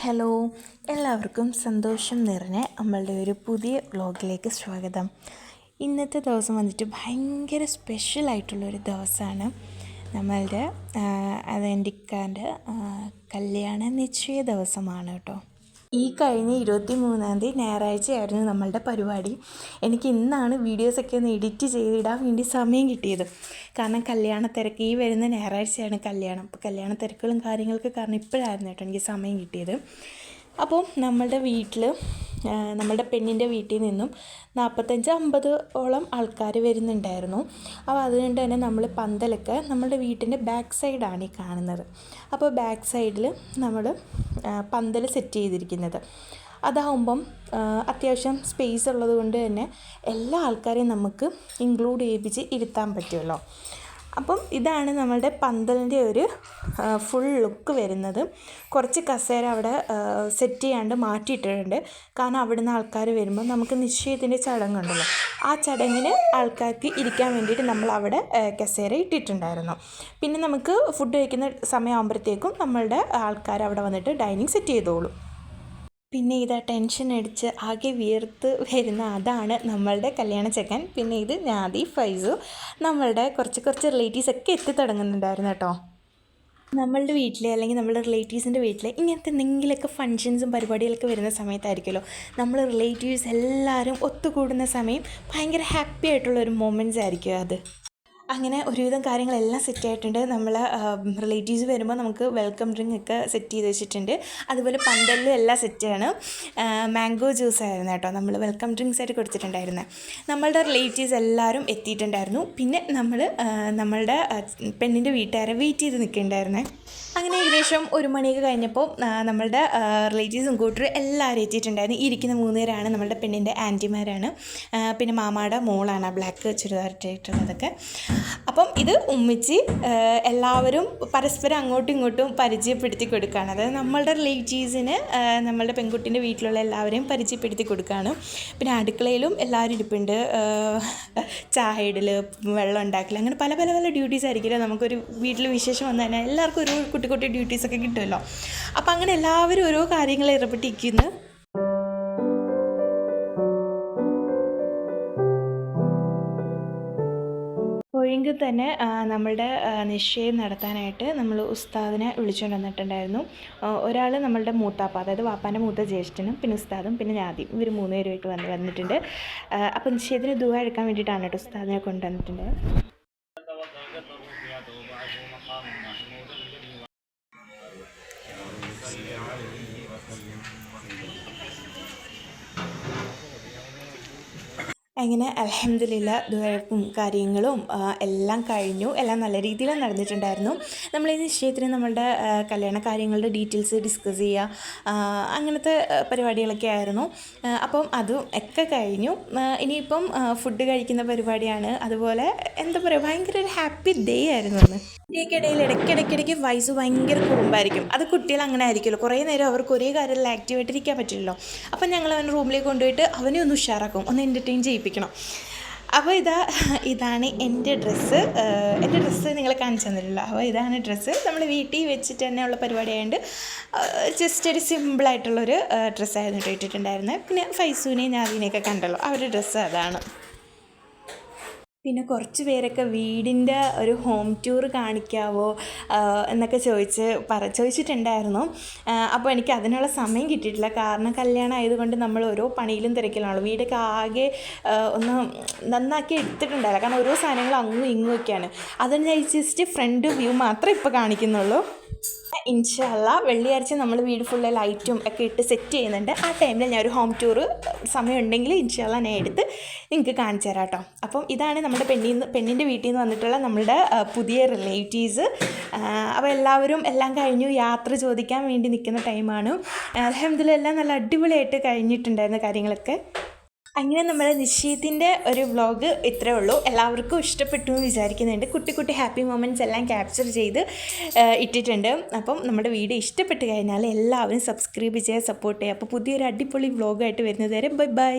Hello. എല്ലാവർക്കും സന്തോഷം നിറഞ്ഞ നമ്മളുടെ ഒരു പുതിയ വ്ലോഗിലേക്ക് സ്വാഗതം. ഇന്നത്തെ ദിവസം വന്നിട്ട് ഭയങ്കര സ്പെഷ്യലായിട്ടുള്ളൊരു ദിവസമാണ്. നമ്മളുടെ അത് എന്റെ ഇക്കാന്റെ കല്യാണ നിശ്ചയ ദിവസമാണ് കേട്ടോ. ഈ കഴിഞ്ഞ ഇരുപത്തി മൂന്നാം തീയതി ഞായറാഴ്ചയായിരുന്നു നമ്മളുടെ പരിപാടി. എനിക്ക് ഇന്നാണ് വീഡിയോസൊക്കെ ഒന്ന് എഡിറ്റ് ചെയ്തിടാൻ വേണ്ടി സമയം കിട്ടിയത്. കാരണം കല്യാണ തിരക്ക് ഈ വരുന്ന ഞായറാഴ്ചയാണ് കല്യാണം. അപ്പോൾ കല്യാണ തിരക്കുകളും കാര്യങ്ങളൊക്കെ കാരണം ഇപ്പോഴായിരുന്നു കേട്ടോ എനിക്ക് സമയം കിട്ടിയത്. അപ്പോൾ നമ്മളുടെ വീട്ടിൽ നമ്മളുടെ പെണ്ണിന്റെ വീട്ടിൽ നിന്നും നാൽപ്പത്തഞ്ച് അമ്പത് ഓളം ആൾക്കാർ വരുന്നുണ്ടായിരുന്നു അപ്പോൾ അതുകൊണ്ട് തന്നെ നമ്മൾ പന്തലൊക്കെ നമ്മളുടെ വീട്ടിന്റെ ബാക്ക് സൈഡാണ് ഈ കാണുന്നത്. അപ്പോൾ ബാക്ക് സൈഡിൽ നമ്മൾ പന്തൽ സെറ്റ് ചെയ്തിരിക്കുന്നത്. അതാവുമ്പം അത്യാവശ്യം സ്പേസ് ഉള്ളത് കൊണ്ട് തന്നെ എല്ലാ ആൾക്കാരെയും നമുക്ക് ഇൻക്ലൂഡ് ചെയ്യിപ്പിച്ച് ഇരുത്താൻ പറ്റുമല്ലോ അപ്പം ഇതാണ് നമ്മളുടെ പന്തലിന്റെ ഒരു ഫുൾ ലുക്ക് വരുന്നത്. കുറച്ച് കസേര അവിടെ സെറ്റ് ചെയ്യാണ്ട് മാറ്റിയിട്ടിട്ടുണ്ട്. കാരണം അവിടുന്ന് ആൾക്കാർ വരുമ്പോൾ നമുക്ക് നിശ്ചയത്തിന്റെ ചടങ്ങുണ്ടല്ലോ. ആ ചടങ്ങിന് ആൾക്കാർക്ക് ഇരിക്കാൻ വേണ്ടിയിട്ട് നമ്മൾ അവിടെ കസേര ഇട്ടിട്ടുണ്ടായിരുന്നു. പിന്നെ നമുക്ക് ഫുഡ് കഴിക്കുന്ന സമയമാകുമ്പോഴത്തേക്കും നമ്മളുടെ ആൾക്കാർ അവിടെ വന്നിട്ട് ഡൈനിങ് സെറ്റ് ചെയ്തോളും. പിന്നെ ഇത് ടെൻഷൻ അടിച്ച് ആകെ വിയർത്ത് വരുന്ന അതാണ് നമ്മളുടെ കല്യാണ ചെക്കൻ. പിന്നെ ഇത് ഞാതി ഫൈസു. നമ്മളുടെ കുറച്ച് കുറച്ച് റിലേറ്റീവ്സ് ഒക്കെ എത്തി കേട്ടോ. നമ്മളുടെ വീട്ടിലെ അല്ലെങ്കിൽ നമ്മുടെ റിലേറ്റീവ്സിന്റെ വീട്ടിലെ ഇങ്ങനത്തെ എന്തെങ്കിലുമൊക്കെ ഫങ്ഷൻസും പരിപാടികളൊക്കെ വരുന്ന സമയത്തായിരിക്കുമല്ലോ. നമ്മൾ റിലേറ്റീവ്സ് എല്ലാവരും ഒത്തുകൂടുന്ന സമയം ഭയങ്കര ഹാപ്പി ആയിട്ടുള്ള ഒരു മൊമെന്റ്സ് ആയിരിക്കും അത്. അങ്ങനെ ഒരുവിധം കാര്യങ്ങളെല്ലാം സെറ്റ് ആയിട്ടുണ്ട്. നമ്മൾ റിലേറ്റീവ്സ് വരുമ്പോൾ നമുക്ക് വെൽക്കം ഡ്രിങ്ക് ഒക്കെ സെറ്റ് ചെയ്ത് വെച്ചിട്ടുണ്ട്. അതുപോലെ പന്തലിലും എല്ലാം സെറ്റാണ് മാംഗോ ജ്യൂസ് ആയിരുന്നു കേട്ടോ. നമ്മൾ വെൽക്കം ഡ്രിങ്ക്സ് ആയിട്ട് കൊടുത്തിട്ടുണ്ടായിരുന്നത് നമ്മളുടെ റിലേറ്റീവ്സ് എല്ലാവരും എത്തിയിട്ടുണ്ടായിരുന്നു. പിന്നെ നമ്മൾ നമ്മളുടെ പെണ്ണിന്റെ വീട്ടുകാരെ വെയിറ്റ് ചെയ്ത് നിൽക്കുന്നുണ്ടായിരുന്നേ. അങ്ങനെ ഏകദേശം ഒരു മണിയൊക്കെ കഴിഞ്ഞപ്പോൾ നമ്മളുടെ റിലേറ്റീവ്സും കൂട്ടരും എല്ലാവരും എത്തിയിട്ടുണ്ടായിരുന്നു. ഇരിക്കുന്ന മൂന്ന് പേരാണ് നമ്മളുടെ പെണ്ണിന്റെ ആന്റിമാരാണ് പിന്നെ മാമാടെ മോളാണ് ബ്ലാക്ക് ചുരിദാറിട്ടിട്ടുള്ളതൊക്കെ അപ്പം ഇത് ഉമ്മിച്ച് എല്ലാവരും പരസ്പരം അങ്ങോട്ടും ഇങ്ങോട്ടും പരിചയപ്പെടുത്തി കൊടുക്കുകയാണ്. അതായത് നമ്മളുടെ റിലേറ്റീവ്സിന് നമ്മളുടെ പെൺകുട്ടീന്റെ വീട്ടിലുള്ള എല്ലാവരെയും പരിചയപ്പെടുത്തി കൊടുക്കുകയാണ്. പിന്നെ അടുക്കളയിലും എല്ലാവരും ഇരിപ്പുണ്ട്. ചായ ഇടൽ വെള്ളം ഉണ്ടാക്കൽ അങ്ങനെ പല പല പല ഡ്യൂട്ടീസ് ആയിരിക്കില്ല? നമുക്കൊരു വീട്ടിൽ വിശേഷം വന്നു കഴിഞ്ഞാൽ എല്ലാവർക്കും ഒരു കുട്ടി കുട്ടി ഡ്യൂട്ടീസൊക്കെ കിട്ടുമല്ലോ. അപ്പം അങ്ങനെ എല്ലാവരും ഓരോ കാര്യങ്ങളെ ഏർപ്പെട്ടിരിക്കുന്നു ഒഴുങ്കിൽ തന്നെ നമ്മളുടെ നിശ്ചയം നടത്താനായിട്ട് നമ്മൾ ഉസ്താദിനെ വിളിച്ചുകൊണ്ട് വന്നിട്ടുണ്ടായിരുന്നു ഒരാൾ നമ്മളുടെ മൂത്താപ്പ അതായത് വാപ്പാന്റെ മൂത്ത ജ്യേഷ്ഠനും പിന്നെ ഉസ്താദും പിന്നെ ഞാദിയും ഇവർ മൂന്ന് പേരുമായിട്ട് വന്ന് വന്നിട്ടുണ്ട് അപ്പോൾ നിശ്ചയത്തിന് ദുവ എടുക്കാൻ വേണ്ടിയിട്ടാണ് കേട്ടോ ഉസ്താദിനെ കൊണ്ടുവന്നിട്ടുണ്ട് അങ്ങനെ അലഹമ്മദില്ല ദുരപ്പും കാര്യങ്ങളും എല്ലാം കഴിഞ്ഞു. എല്ലാം നല്ല രീതിയിൽ നടന്നിട്ടുണ്ടായിരുന്നു. നമ്മൾ ഈ നിശ്ചയത്തിന് നമ്മളുടെ കല്യാണ കാര്യങ്ങളുടെ ഡീറ്റെയിൽസ് ഡിസ്കസ് ചെയ്യുക അങ്ങനത്തെ പരിപാടികളൊക്കെ ആയിരുന്നു. അപ്പം അതും ഒക്കെ കഴിഞ്ഞു. ഇനിയിപ്പം ഫുഡ് കഴിക്കുന്ന പരിപാടിയാണ്. അതുപോലെ എന്താ പറയുക ഭയങ്കര ഒരു ഹാപ്പി ഡേ ആയിരുന്നു അന്ന്. ഇതിന്റെയൊക്കെ ഇടയ്ക്കിടയ്ക്കിടയ്ക്ക് വയസ്സ് ഭയങ്കര കുറുമ്പായിരിക്കും. അത് കുട്ടികൾ അങ്ങനെ ആയിരിക്കുമല്ലോ. കുറേ നേരം അവർക്ക് ഒരേ കാര്യത്തിൽ ആക്റ്റീവ് ആയിട്ടിരിക്കാൻ പറ്റില്ലല്ലോ. അപ്പം ഞങ്ങൾ അവൻ റൂമിലേക്ക് കൊണ്ടുപോയിട്ട് അവനെ ഒന്ന് ഉഷാറാക്കും ഒന്ന് എന്റർടൈൻ ചെയ്യിപ്പിക്കണം അപ്പോൾ ഇതാ ഇതാണ് എന്റെ ഡ്രസ്സ്. എന്റെ ഡ്രസ്സ് നിങ്ങൾ കാണിച്ചു തന്നിട്ടില്ല അപ്പോൾ ഇതാണ് ഡ്രസ്സ്. നമ്മൾ വീട്ടിൽ വെച്ചിട്ട് തന്നെയുള്ള പരിപാടിയായതുകൊണ്ട് ജസ്റ്റ് ഒരു സിമ്പിളായിട്ടുള്ളൊരു ഡ്രസ്സായിരുന്നു ഇട്ടിട്ടുണ്ടായിരുന്നത്. പിന്നെ ഫൈസൂനെയും ഞാതിനെയൊക്കെ കണ്ടല്ലോ. അവരുടെ ഡ്രസ്സ് അതാണ്. പിന്നെ കുറച്ച് പേരൊക്കെ വീടിന്റെ ഒരു ഹോം ടൂർ കാണിക്കാവോ എന്നൊക്കെ ചോദിച്ച് പറ ചോദിച്ചിട്ടുണ്ടായിരുന്നു. അപ്പോൾ എനിക്ക് അതിനുള്ള സമയം കിട്ടിയിട്ടില്ല. കാരണം കല്യാണം ആയതുകൊണ്ട് നമ്മൾ ഓരോ പണിയിലും തിരക്കിലാണ്. വീടൊക്കെ ആകെ ഒന്ന് നന്നാക്കി എടുത്തിട്ടുണ്ടായില്ല. കാരണം ഓരോ സാധനങ്ങൾ അങ്ങും ഇങ്ങും ഒക്കെയാണ്. അതിനനുസരിച്ച് ഫ്രണ്ട് വ്യൂ മാത്രമേ ഇപ്പോൾ കാണിക്കുന്നുള്ളൂ. ഇൻഷല്ല വെള്ളിയാഴ്ച നമ്മൾ വീട് ഫുള്ള് ലൈറ്റും ഒക്കെ ഇട്ട് സെറ്റ് ചെയ്യുന്നുണ്ട്. ആ ടൈമിൽ ഞാൻ ഒരു ഹോം ടൂർ സമയമുണ്ടെങ്കിൽ ഇൻഷല്ല ഞാൻ എടുത്ത് നിങ്ങൾക്ക് കാണിച്ചു തരാം കേട്ടോ. അപ്പം ഇതാണ് നമ്മുടെ പെണ്ണിൽ നിന്ന് പെണ്ണിന്റെ വീട്ടിൽ നിന്ന് വന്നിട്ടുള്ള നമ്മുടെ പുതിയ റിലേറ്റീവ്സ് അപ്പോൾ എല്ലാവരും എല്ലാം കഴിഞ്ഞു. യാത്ര ചോദിക്കാൻ വേണ്ടി നിൽക്കുന്ന ടൈമാണ് അലഹമ്മദില്ല നല്ല അടിപൊളിയായിട്ട് കഴിഞ്ഞിട്ടുണ്ടായിരുന്ന കാര്യങ്ങളൊക്കെ. അങ്ങനെ നമ്മുടെ നിശ്ചയത്തിന്റെ ഒരു വ്ളോഗ് ഇത്രേ ഉള്ളൂ. എല്ലാവർക്കും ഇഷ്ടപ്പെട്ടു എന്ന് വിചാരിക്കുന്നുണ്ട്. കുട്ടി കുട്ടി ഹാപ്പി മൊമെന്റ്സ് എല്ലാം ക്യാപ്ചർ ചെയ്ത് ഇട്ടിട്ടുണ്ട്. അപ്പം നമ്മുടെ വീഡിയോ ഇഷ്ടപ്പെട്ട് കഴിഞ്ഞാൽ എല്ലാവരും സബ്സ്ക്രൈബ് ചെയ്യുക സപ്പോർട്ട് ചെയ്യുക. അപ്പോൾ പുതിയൊരു അടിപൊളി വ്ളോഗായിട്ട് വരുന്നത് വരെ ബൈ ബൈ